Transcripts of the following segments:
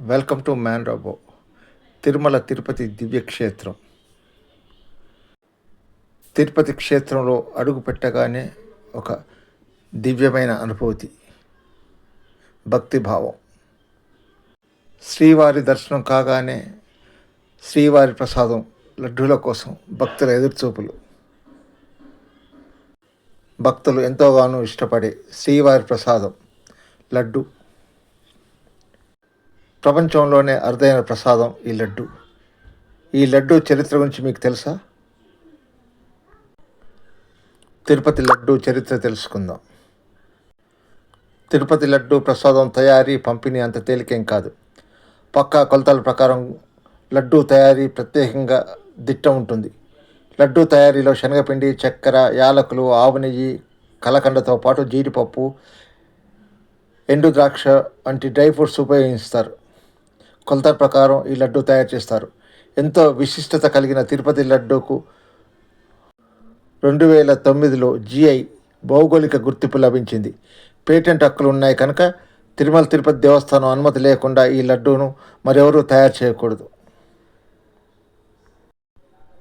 Welcome to man రాబో తిరుమల తిరుపతి దివ్యక్షేత్రం. తిరుపతి క్షేత్రంలో అడుగు పెట్టగానే ఒక దివ్యమైన అనుభూతి భక్తిభావం. శ్రీవారి దర్శనం కాగానే శ్రీవారి ప్రసాదం లడ్డూల కోసం భక్తుల ఎదురుచూపులు. భక్తులు ఎంతోగానో ఇష్టపడే శ్రీవారి ప్రసాదం లడ్డు ప్రపంచంలోనే అరుదైన ప్రసాదం ఈ లడ్డు. ఈ లడ్డు చరిత్ర గురించి మీకు తెలుసా? తిరుపతి లడ్డు చరిత్ర తెలుసుకుందాం. తిరుపతి లడ్డు ప్రసాదం తయారీ పంపిణీ అంత తేలికేం కాదు. పక్కా కొలతల ప్రకారం లడ్డు తయారీ ప్రత్యేకంగా దిట్ట ఉంటుంది. లడ్డు తయారీలో శనగపిండి చక్కెర యాలకులు ఆవు నెయ్యి కలకండతో పాటు జీడిపప్పు ఎండు ద్రాక్ష వంటి డ్రై ఫ్రూట్స్ ఉపయోగిస్తారు. కొలత ప్రకారం ఈ లడ్డు తయారు చేస్తారు. ఎంతో విశిష్టత కలిగిన తిరుపతి లడ్డూకు రెండు వేల తొమ్మిదిలో జిఐ భౌగోళిక గుర్తింపు లభించింది. పేటెంట్ హక్కులు ఉన్నాయి కనుక తిరుమల తిరుపతి దేవస్థానం అనుమతి లేకుండా ఈ లడ్డూను మరెవరూ తయారు చేయకూడదు.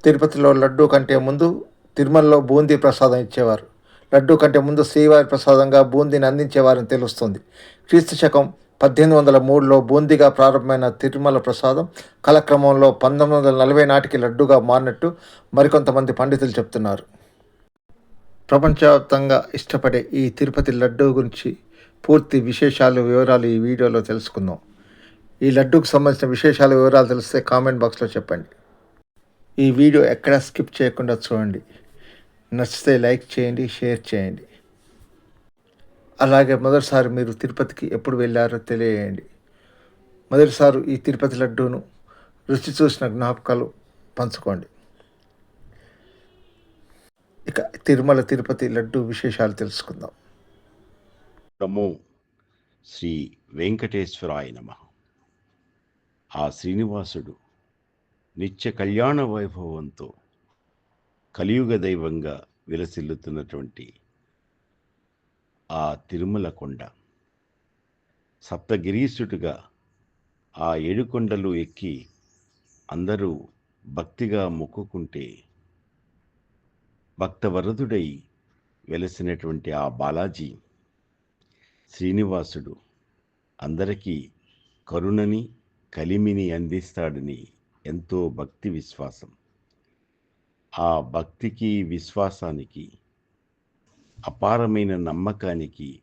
తిరుపతిలో లడ్డూ కంటే ముందు తిరుమలలో బూందీ ప్రసాదం ఇచ్చేవారు. లడ్డూ కంటే ముందు శ్రీవారి ప్రసాదంగా బూందీని అందించేవారని తెలుస్తుంది. క్రీస్తు శకం పద్దెనిమిది వందల మూడులో బూందీగా ప్రారంభమైన తిరుమల ప్రసాదం కాలక్రమంలో పంతొమ్మిది వందల నలభై నాటికి లడ్డుగా మారినట్టు మరికొంతమంది పండితులు చెప్తున్నారు. ప్రపంచవ్యాప్తంగా ఇష్టపడే ఈ తిరుపతి లడ్డూ గురించి పూర్తి విశేషాలు వివరాలు ఈ వీడియోలో తెలుసుకుందాం. ఈ లడ్డూకు సంబంధించిన విశేషాల వివరాలు తెలిస్తే కామెంట్ బాక్స్లో చెప్పండి. ఈ వీడియో ఎక్కడా స్కిప్ చేయకుండా చూడండి. నచ్చితే లైక్ చేయండి షేర్ చేయండి. అలాగే మొదటిసారి మీరు తిరుపతికి ఎప్పుడు వెళ్ళారో తెలియజేయండి మొదటిసారి ఈ తిరుపతి లడ్డూను రుచి చూసిన జ్ఞాపకాలు పంచుకోండి. ఇక తిరుమల తిరుపతి లడ్డు విశేషాలు తెలుసుకుందాం. నమో శ్రీ వెంకటేశ్వరాయ నమ. ఆ శ్రీనివాసుడు నిత్య కళ్యాణ వైభవంతో కలియుగ దైవంగా విలసిల్లుతున్నటువంటి ఆ తిరుమల కొండ. సప్తగిరీసుడిగా ఆ ఏడుకొండలు ఎక్కి అందరూ భక్తిగా మొక్కుకుంటే భక్తవరదుడై వెలసినటువంటి ఆ బాలాజీ శ్రీనివాసుడు అందరికీ కరుణని కలిమిని అందిస్తాడని ఎంతో భక్తి విశ్వాసం. ఆ భక్తికి విశ్వాసానికి అపారమైన నమ్మకానికి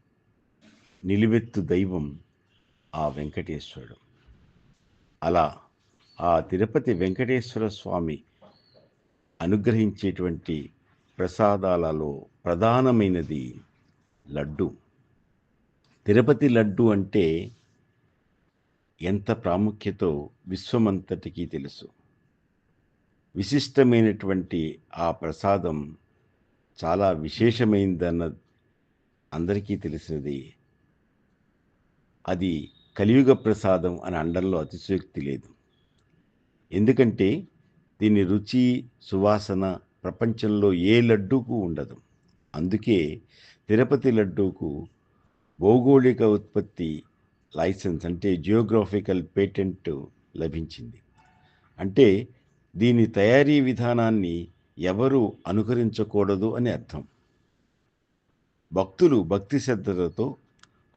నిలువెత్తు దైవం ఆ వెంకటేశ్వరుడు. అలా ఆ తిరుపతి వెంకటేశ్వర స్వామి అనుగ్రహించేటువంటి ప్రసాదాలలో ప్రధానమైనది లడ్డు. తిరుపతి లడ్డు అంటే ఎంత ప్రాముఖ్యతో విశ్వమంతటికీ తెలుసు. విశిష్టమైనటువంటి ఆ ప్రసాదం చాలా విశేషమైందన్న అందరికీ తెలిసినది అది కలియుగ ప్రసాదం అని అండంలో అతిశయోక్తి లేదు. ఎందుకంటే దీని రుచి సువాసన ప్రపంచంలో ఏ లడ్డూకు ఉండదు. అందుకే తిరుపతి లడ్డూకు భౌగోళిక ఉత్పత్తి లైసెన్స్ అంటే జియోగ్రాఫికల్ పేటెంట్ లభించింది. అంటే దీని తయారీ విధానాన్ని ఎవరు అనుకరించకూడదు అని అర్థం. భక్తులు భక్తి శ్రద్ధలతో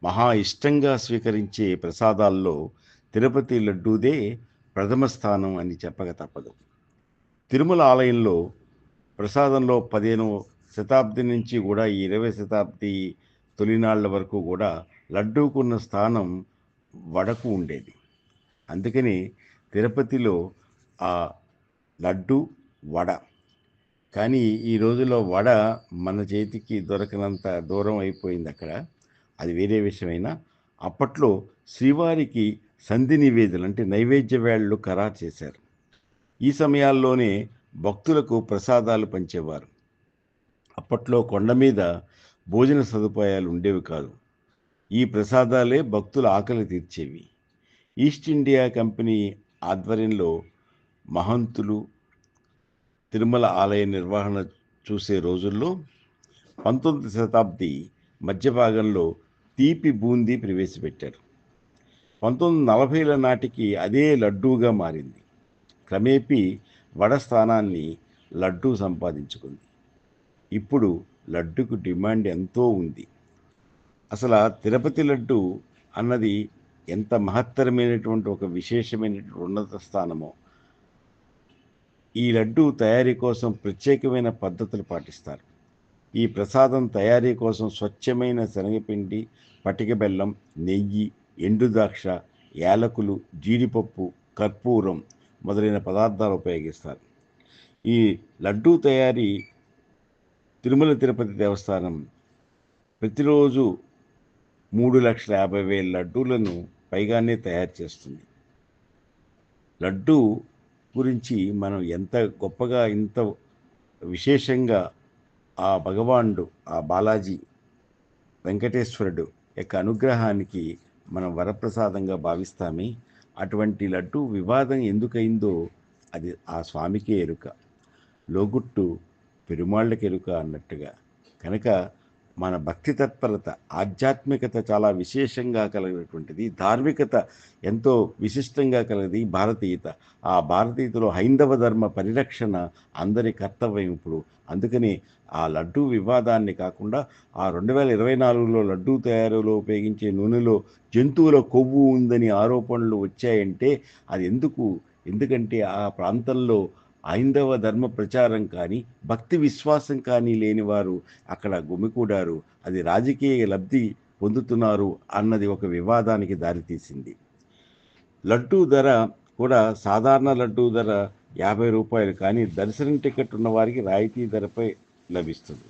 మహా ఇష్టంగా స్వీకరించే ప్రసాదాల్లో తిరుపతి లడ్డూదే ప్రథమ స్థానం అని చెప్పక తప్పదు. తిరుమల ఆలయంలో ప్రసాదంలో పదిహేను శతాబ్ది నుంచి కూడా ఈ ఇరవై శతాబ్ది తొలినాళ్ళ వరకు కూడా లడ్డూకున్న స్థానం వడకు ఉండేది. అందుకని తిరుపతిలో ఆ లడ్డు వడ కానీ ఈ రోజులో వడ మన చేతికి దొరకనంత దూరం అయిపోయింది అక్కడ. అది వేరే విషయమైనా. అప్పట్లో శ్రీవారికి సంధి నివేదనలు అంటే నైవేద్య వేళలు ఖరారు చేశారు. ఈ సమయాల్లోనే భక్తులకు ప్రసాదాలు పంచేవారు. అప్పట్లో కొండ మీద భోజన సదుపాయాలు ఉండేవి కాదు. ఈ ప్రసాదాలే భక్తుల ఆకలి తీర్చేవి. ఈస్ట్ ఇండియా కంపెనీ ఆధ్వర్యంలో మహంతులు తిరుమల ఆలయ నిర్వహణ చూసే రోజుల్లో పంతొమ్మిది శతాబ్ది మధ్య భాగంలో తీపి బూందీ ప్రవేశపెట్టారు. పంతొమ్మిది నలభైల నాటికి అదే లడ్డూగా మారింది. క్రమేపీ వడ స్థానాన్ని లడ్డూ సంపాదించుకుంది. ఇప్పుడు లడ్డుకు డిమాండ్ ఎంతో ఉంది. అసలు తిరుపతి లడ్డు అన్నది ఎంత మహత్తరమైనటువంటి ఒక విశేషమైనటువంటి ఉన్నత స్థానమో ఈ లడ్డు తయారీ కోసం ప్రత్యేకమైన పద్ధతులు పాటిస్తారు. ఈ ప్రసాదం తయారీ కోసం స్వచ్ఛమైన శనగపిండి పటిక బెల్లం నెయ్యి ఎండుద్రాక్ష యాలకులు జీడిపప్పు కర్పూరం మొదలైన పదార్థాలు ఉపయోగిస్తారు. ఈ లడ్డూ తయారీ తిరుమల తిరుపతి దేవస్థానం ప్రతిరోజు మూడు లక్షల యాభై వేల లడ్డూలను పైగానే తయారు చేస్తుంది. లడ్డూ గురించి మనం ఎంత గొప్పగా ఇంత విశేషంగా ఆ భగవానుడు ఆ బాలాజీ వెంకటేశ్వరుడు యొక్క అనుగ్రహానికి మనం వరప్రసాదంగా భావిస్తామే. అటువంటి లడ్డు వివాదం ఎందుకైందో అది ఆ స్వామికే ఎరుక. లోగుట్టు పెరుమాళ్ళకి ఎరుక అన్నట్టుగా. కనుక మన భక్తి తత్పరత ఆధ్యాత్మికత చాలా విశేషంగా కలిగినటువంటిది ధార్మికత ఎంతో విశిష్టంగా కలిగింది భారతీయత. ఆ భారతీయతలో హైందవ ధర్మ పరిరక్షణ అందరి కర్తవ్యం ఇప్పుడు. అందుకని ఆ లడ్డూ వివాదాన్ని కాకుండా ఆ రెండు వేల ఇరవై నాలుగులో లడ్డూ తయారీలో ఉపయోగించే నూనెలో జంతువుల కొవ్వు ఉందని ఆరోపణలు వచ్చాయంటే అది ఎందుకు? ఎందుకంటే ఆ ప్రాంతంలో ఐందవ ధర్మ ప్రచారం కానీ భక్తి విశ్వాసం కానీ లేనివారు అక్కడ గుమికూడారు. అది రాజకీయ లబ్ధి పొందుతున్నారు అన్నది ఒక వివాదానికి దారితీసింది. లడ్డూ ధర కూడా సాధారణ లడ్డూ ధర యాభై రూపాయలు కానీ దర్శనం టికెట్ ఉన్న వారికి రాయితీ ధరపై లభిస్తుంది.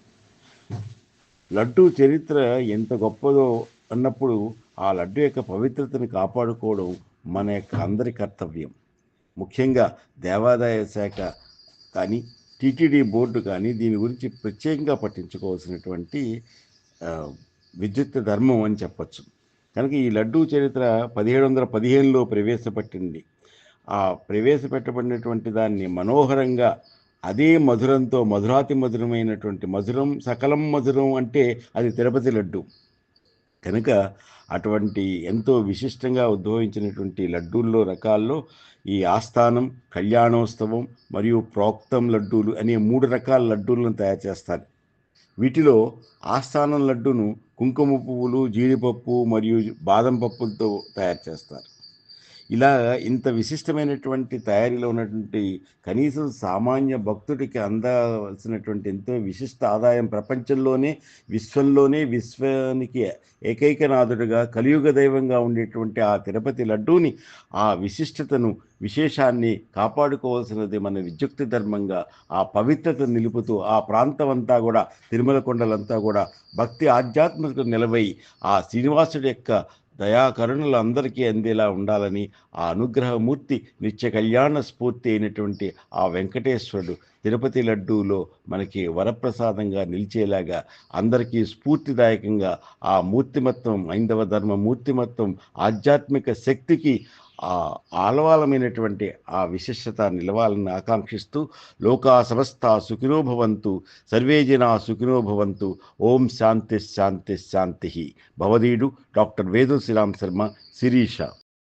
లడ్డూ చరిత్ర ఎంత గొప్పదో అన్నప్పుడు ఆ లడ్డు యొక్క పవిత్రతను కాపాడుకోవడం మన యొక్క అందరి కర్తవ్యం. ముఖ్యంగా దేవాదాయ శాఖ కానీ టీటీడీ బోర్డు కానీ దీని గురించి ప్రత్యేకంగా పట్టించుకోవాల్సినటువంటి విద్యుత్ ధర్మం అని చెప్పచ్చు. కనుక ఈ లడ్డూ చరిత్ర పదిహేడు వందల పదిహేనులో ప్రవేశపెట్టింది. ఆ ప్రవేశపెట్టబడినటువంటి దాన్ని మనోహరంగా అదే మధురంతో మధురాతి మధురమైనటువంటి మధురం సకలం మధురం అంటే అది తిరుపతి లడ్డు. కనుక అటువంటి ఎంతో విశిష్టంగా ఉద్భవించినటువంటి లడ్డూల్లో రకాల్లో ఈ ఆస్థానం కళ్యాణోత్సవం మరియు ప్రోక్తం లడ్డూలు అనే మూడు రకాల లడ్డూలను తయారు చేస్తారు. వీటిలో ఆస్థానం లడ్డును కుంకుమ పువ్వులు జీడిపప్పు మరియు బాదం పప్పులతో తయారు చేస్తారు. ఇలా ఇంత విశిష్టమైనటువంటి తయారీలో ఉన్నటువంటి కనీసం సామాన్య భక్తుడికి అందవలసినటువంటి ఎంతో విశిష్ట ఆదాయం ప్రపంచంలోనే విశ్వంలోనే విశ్వానికి ఏకైక నాథుడుగా కలియుగ దైవంగా ఉండేటువంటి ఆ తిరుపతి లడ్డూని ఆ విశిష్టతను విశేషాన్ని కాపాడుకోవాల్సినది మన విద్యుక్తి ధర్మంగా ఆ పవిత్రత నిలుపుతూ ఆ ప్రాంతం అంతా కూడా తిరుమల కొండలంతా కూడా భక్తి ఆధ్యాత్మిక నిలవై ఆ శ్రీనివాసుడి యొక్క దయాకరుణలు అందరికీ అందేలా ఉండాలని ఆ అనుగ్రహమూర్తి నిత్య కళ్యాణ స్ఫూర్తి అయినటువంటి ఆ వెంకటేశ్వరుడు తిరుపతి లడ్డూలో మనకి వరప్రసాదంగా నిలిచేలాగా అందరికీ స్ఫూర్తిదాయకంగా ఆ మూర్తిమత్వం ఐందవ ధర్మ మూర్తిమత్వం ఆధ్యాత్మిక శక్తికి ఆ ఆలవాలమైనటువంటి ఆ విశిష్టత నిలవాలని ఆకాంక్షిస్తూ లోకా సమస్త సుఖినో భవంతు సర్వే జనా సుఖినో భవంతు ఓం శాంతి శాంతి శాంతి. భవదీయుడు డాక్టర్ వేదు శ్రీరామ్ శర్మ శిరీష.